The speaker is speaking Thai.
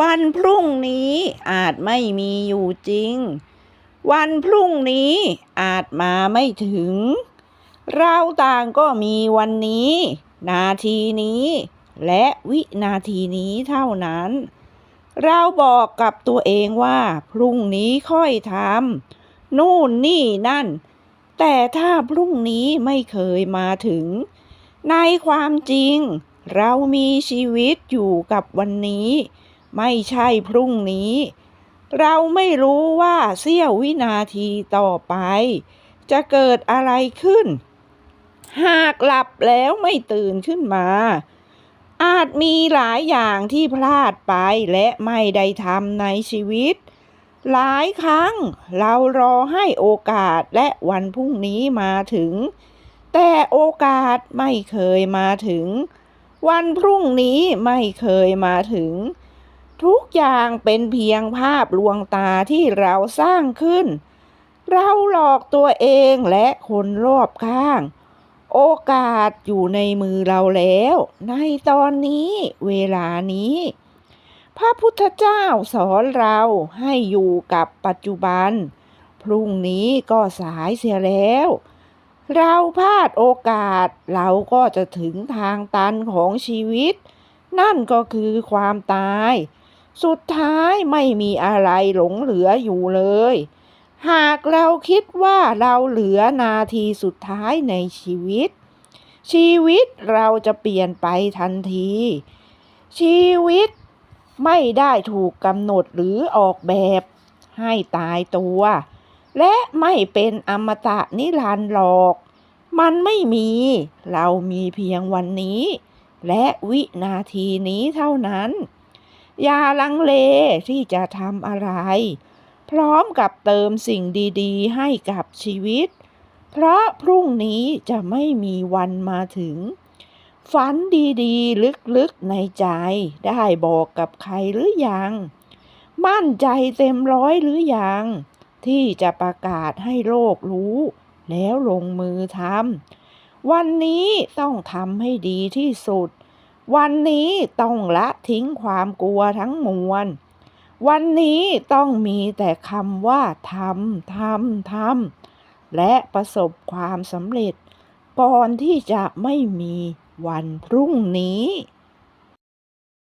วันพรุ่งนี้อาจไม่มีอยู่จริง วันพรุ่งนี้อาจมาไม่ถึง เราต่างก็มีวันนี้ นาทีนี้ และวินาทีนี้เท่านั้น เราบอกกับตัวเองว่า พรุ่งนี้ค่อยทำนู่นนี่นั่น แต่ถ้าพรุ่งนี้ไม่เคยมาถึง ในความจริง เรามีชีวิตอยู่กับวันนี้ ไม่ใช่พรุ่งนี้ เราไม่รู้ว่าเสี้ยววินาทีต่อไป จะเกิดอะไรขึ้น หากหลับแล้วไม่ตื่นขึ้นมา อาจมีหลายอย่างที่พลาดไปและไม่ได้ทำในชีวิต หลายครั้งเรารอให้โอกาสและวันพรุ่งนี้มาถึง แต่โอกาสไม่เคยมาถึง วันพรุ่งนี้ไม่เคยมาถึง ทุกอย่างเป็นเพียงภาพลวงตาที่เราสร้างขึ้น เราหลอกตัวเองและคนรอบข้าง โอกาสอยู่ในมือเราแล้ว ในตอนนี้เวลานี้ พระพุทธเจ้าสอนเราให้อยู่กับปัจจุบัน พรุ่งนี้ก็สายเสียแล้ว เราพลาดโอกาสเราก็จะถึงทางตันของชีวิตนั่นก็คือความตาย สุดท้ายไม่มีอะไรหลงเหลืออยู่เลย หากเราคิดว่าเราเหลือนาทีสุดท้ายในชีวิต ชีวิตเราจะเปลี่ยนไปทันที ชีวิตไม่ได้ถูกกำหนดหรือออกแบบให้ตายตัว และไม่เป็นอมตะนิรันดร์หรอก มันไม่มี เรามีเพียงวันนี้ และวินาทีนี้เท่านั้น อย่าลังเลที่จะทำอะไร พร้อมกับเติมสิ่งดีๆ ให้กับชีวิต เพราะพรุ่งนี้จะไม่มีวันมาถึง ฝันดีๆ ลึกๆในใจ ได้บอกกับใครหรือยัง มั่นใจเต็มร้อยหรือยัง ที่จะประกาศให้โลกรู้ แล้วลงมือทำวันนี้ต้องทำให้ดีที่สุด วันนี้ต้องละทิ้งความกลัวทั้งมวล วันนี้ต้องมีแต่คำว่าทำทำทำและประสบความสำเร็จ ก่อนที่จะไม่มีวันพรุ่งนี้